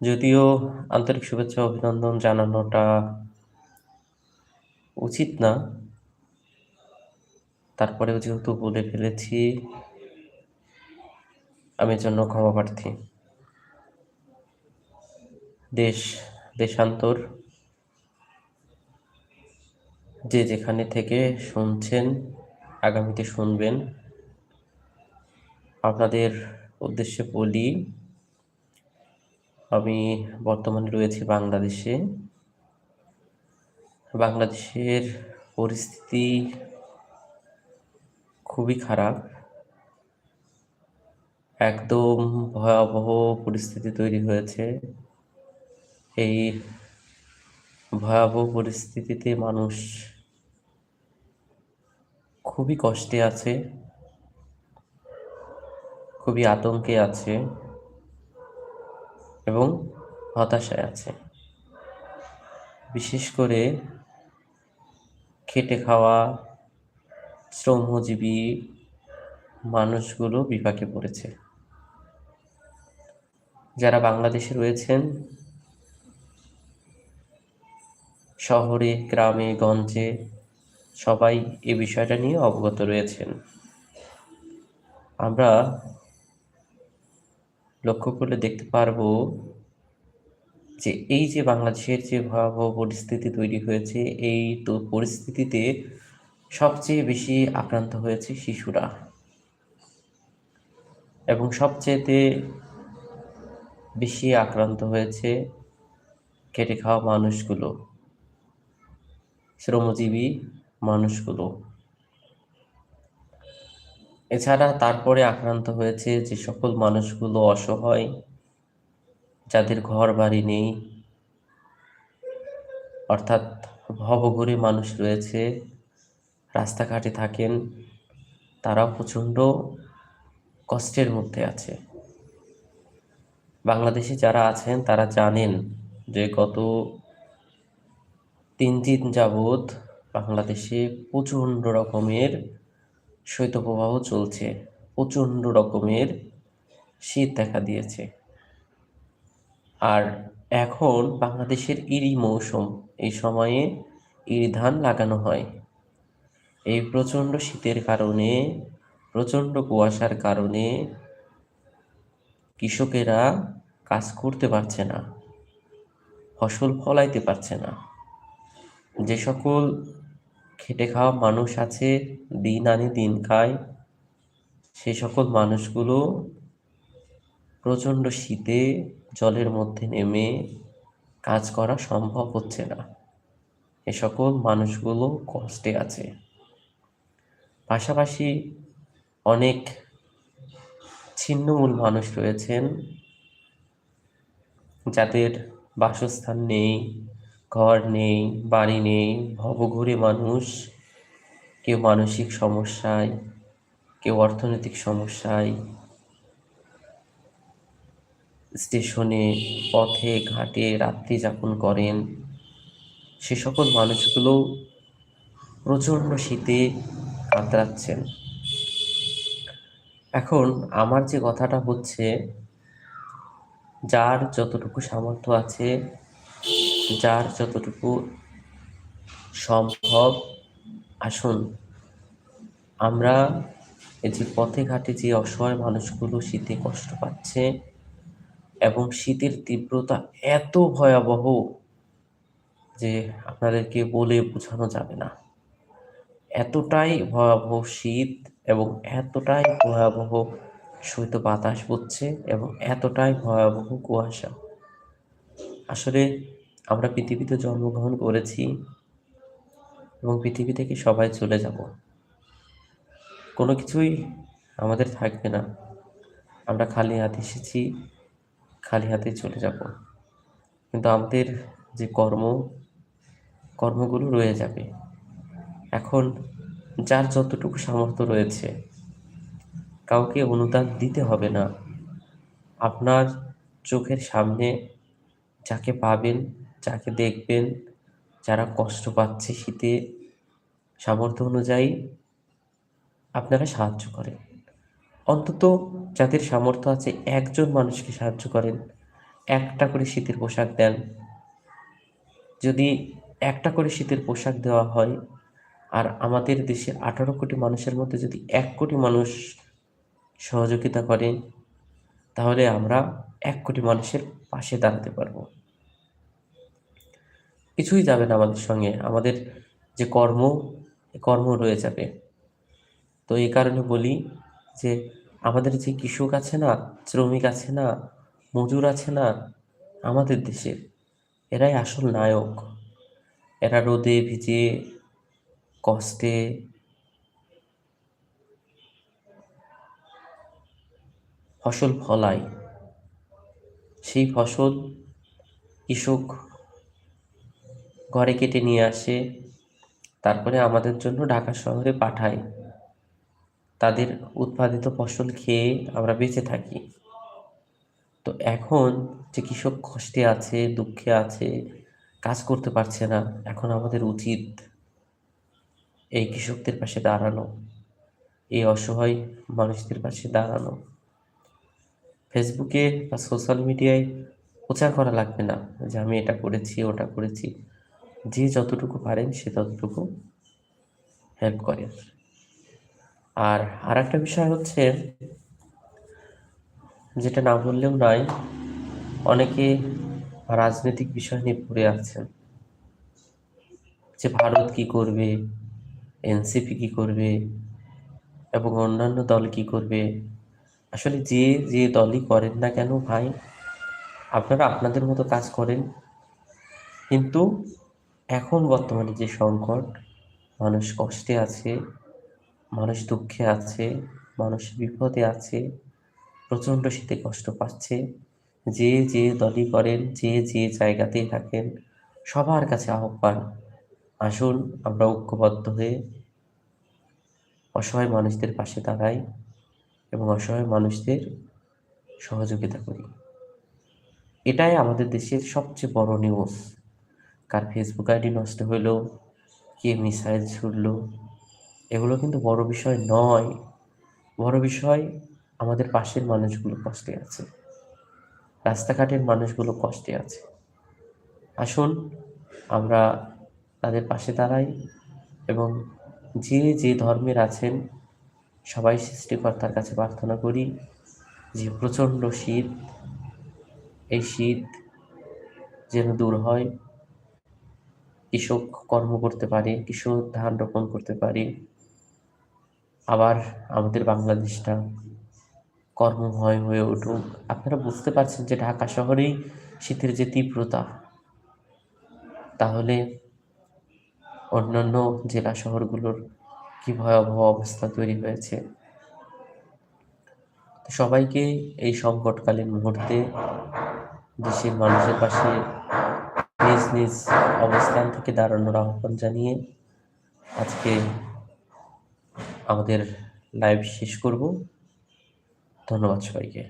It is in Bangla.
যদিও আন্তরিক শুভেচ্ছা অভিনন্দন জানানোটা উচিত না। তারপরেও যেহেতু বলে ফেলেছি, আমি জন্য ক্ষমা প্রার্থী। দেশ, দেশান্তর। যে যেখানে থেকে শুনছেন, আগামীতে শুনবেন। আপনাদের উদ্দেশ্যে বলি আমি বর্তমানে রয়েছি বাংলাদেশে। বাংলাদেশের পরিস্থিতি খুবই খারাপ। একদম ভয়াবহ পরিস্থিতি তৈরি হয়েছে। এই ভয়াবহ পরিস্থিতিতে মানুষ খুবই কষ্টে আছে, খুবই আতঙ্কে আছে। এবং হতাশায় আছে। বিশেষ করে খেটে খাওয়া শ্রমজীবী মানুষগুলো বিপাকে পড়েছে। যারা বাংলাদেশে রয়েছেন, শহরে, গ্রামে, গঞ্জে সবাই এ বিষয়টা নিয়ে অবগত রয়েছেন। আমরা লক্ষ্য করলে দেখতে পারব যে এই যে বাংলাদেশের যে ভয়াবহ পরিস্থিতি তৈরি হয়েছে, এই তো পরিস্থিতিতে সবচেয়ে বেশি আক্রান্ত হয়েছে শিশুরা। এবং সবচেয়েতে বেশি আক্রান্ত হয়েছে খেটে খাওয়া মানুষগুলো, শ্রমজীবী মানুষগুলো। এছাড়া তারপরে আক্রান্ত হয়েছে যে সকল মানুষগুলো অসহায়, যাদের ঘর বাড়ি নেই, অর্থাৎ ভবঘুরে মানুষ রয়েছে, রাস্তাঘাটে থাকেন তারা প্রচণ্ড কষ্টের মধ্যে আছে। বাংলাদেশে যারা আছেন, তারা জানেন যে গত তিন দিন যাবৎ বাংলাদেশে প্রচণ্ড রকমের শৈত্যপ্রবাহ চলছে। প্রচণ্ড রকমের শীত দেখা দিয়েছে। আর এখন বাংলাদেশের ইরি মৌসুম। এই সময়ে ইরি ধান লাগানো হয়। এই প্রচণ্ড শীতের কারণে, প্রচণ্ড কুয়াশার কারণে কৃষকেরা কাজ করতে পারছে না, ফসল ফলাইতে পারছে না। যে সকল খেটে খাওয়া মানুষ আছে, দিন আনি দিন খায়। সে সকল মানুষগুলো প্রচণ্ড শীতে জলের মধ্যে নেমে কাজ করা সম্ভব হচ্ছে না। এ সকল মানুষগুলো কষ্টে আছে। পাশাপাশি অনেক ছিন্নমূল মানুষ রয়েছেন, যাদের বাসস্থান নেই ঘর নেই, বাড়ি নেই, ভবঘুরে মানুষ, কেউ মানসিক সমস্যায়, কেউ অর্থনৈতিক সমস্যায়, স্টেশনে, পথে, ঘাটে রাত্রি যাপন করেন। সে সকল মানুষগুলো প্রচণ্ড শীতে কাতরাচ্ছেন। এখন আমার যে কথাটা হচ্ছে, যার যতটুকু সামর্থ্য আছে যার যতটুকু সম্ভব, আসুন। আমরা এই যে পথে ঘাটে যে অসহায় মানুষগুলো শীতে কষ্ট পাচ্ছে এবং শীতের তীব্রতা এত ভয়াবহ যে আপনাদেরকে বলে বোঝানো যাবে না। এতটাই ভয়াবহ শীত এবং এতটাই ভয়াবহ শৈত বাতাস বচ্ছে এবং এতটাই ভয়াবহ কুয়াশা। আসলে আমরা পৃথিবীতে জন্মগ্রহণ করেছি এবং পৃথিবী থেকে সবাই চলে যাব। কোনো কিছুই আমাদের থাকবে না। আমরা খালি হাতে এসেছি, খালি হাতে চলে যাব। কিন্তু আমাদের যে কর্ম, কর্মগুলো রয়ে যাবে। এখন যার যতটুকু সামর্থ্য রয়েছে, কাউকে অনুদান দিতে হবে না। আপনার চোখের সামনে যাকে পাবেন যাকে দেখবেন, যারা কষ্ট পাচ্ছে শীতে, সামর্থ্য অনুযায়ী আপনারা সাহায্য করেন অন্তত যাদের সামর্থ্য আছে একজন মানুষকে সাহায্য করেন। একটা করে শীতের পোশাক দেন। যদি একটা করে শীতের পোশাক দেওয়া হয়, আর আমাদের দেশে আঠারো কোটি মানুষের মধ্যে যদি এক কোটি মানুষ সহযোগিতা করে তাহলে আমরা এক কোটি মানুষের পাশে দাঁড়াতে পারব। কিছুই যাবে না আমাদের সঙ্গে। আমাদের যে কর্ম কর্ম রয়ে যাবে। তো এই কারণে বলি যে, আমাদের যে কৃষক আছে না, শ্রমিক আছে না, মজুর আছে না, আমাদের দেশের, এরাই আসল নায়ক। এরা রোদে ভিজে, কষ্টে, ফসল ফলায়। সেই ফসল কৃষক ঘরে কেটে নিয়ে আসে। তারপরে আমাদের জন্য ঢাকা শহরে পাঠায়। তাদের উৎপাদিত ফসল খেয়ে আমরা বেঁচে থাকি। তো এখন যে কৃষক কষ্টে আছে, দুঃখে আছে, কাজ করতে পারছে না, এখন আমাদের উচিত এই কৃষকদের পাশে দাঁড়ানো, এই অসহায় মানুষদের পাশে দাঁড়ানো। ফেসবুকে বা সোশ্যাল মিডিয়ায় প্রচার করা লাগবে না যে আমি এটা করেছি, ওটা করেছি। যে যতটুকু পারেন সে ততটুকু হেল্প করেন। আর আর একটা বিষয় হচ্ছে, যেটা না বললেও নয়, অনেকে রাজনৈতিক বিষয় নিয়ে পড়ে আছেন। যে ভারত কি করবে, এনসিপি কি করবে এবং অন্যান্য দল কি করবে। আসলে যে যে দলই করেন না কেন ভাই, আপনারা আপনাদের মতো কাজ করেন। কিন্তু এখন বর্তমানে যে সংকট, মানুষ কষ্টে আছে, মানুষ দুঃখে আছে, মানুষ বিপদে আছে, প্রচণ্ড শীতে কষ্ট পাচ্ছে, যে যে দলই করেন, যে যে জায়গাতেই থাকেন, সবার কাছে আহ্বান, আসুন আমরা ঐক্যবদ্ধ হয়ে অসহায় মানুষদের পাশে দাঁড়াই এবং অসহায় মানুষদের সহযোগিতা করি। এটাই আমাদের দেশের সবচেয়ে বড় নিউজ কার ফেসবুক আইডি নষ্ট হলো কে মিসাইল ছুড়লো, এগুলো কিন্তু বড় বিষয় নয়। বড় বিষয় আমাদের পাশের মানুষগুলো কষ্টে আছে। রাস্তাঘাটের মানুষগুলো কষ্টে আছে। আসুন, আমরা তাদের পাশে দাঁড়াই এবং যে যে ধর্মের আছেন, সবাই সৃষ্টিকর্তার কাছে প্রার্থনা করি যে প্রচণ্ড শীত, এই শীত যেন দূর হয়। কৃষক কর্ম করতে পারে, কৃষক ধান রোপণ করতে পারে। আবার আমাদের বাংলাদেশটা কর্মময় হয়ে উঠুক। আপনারা বুঝতে পারছেন যে ঢাকা শহরেই শীতের যে তীব্রতা, তাহলে অন্যান্য জেলা শহরগুলোর কি ভয়াবহ অবস্থা তৈরি হয়েছে? সবাইকে এই সংকটকালীন মুহূর্তে দেশের মানুষের পাশে নিজ নিজ অবস্থান থেকে দাঁড়ানোর আহ্বান জানিয়ে আজকে আমাদের লাইভ শেষ করব। ধন্যবাদ সবাইকে।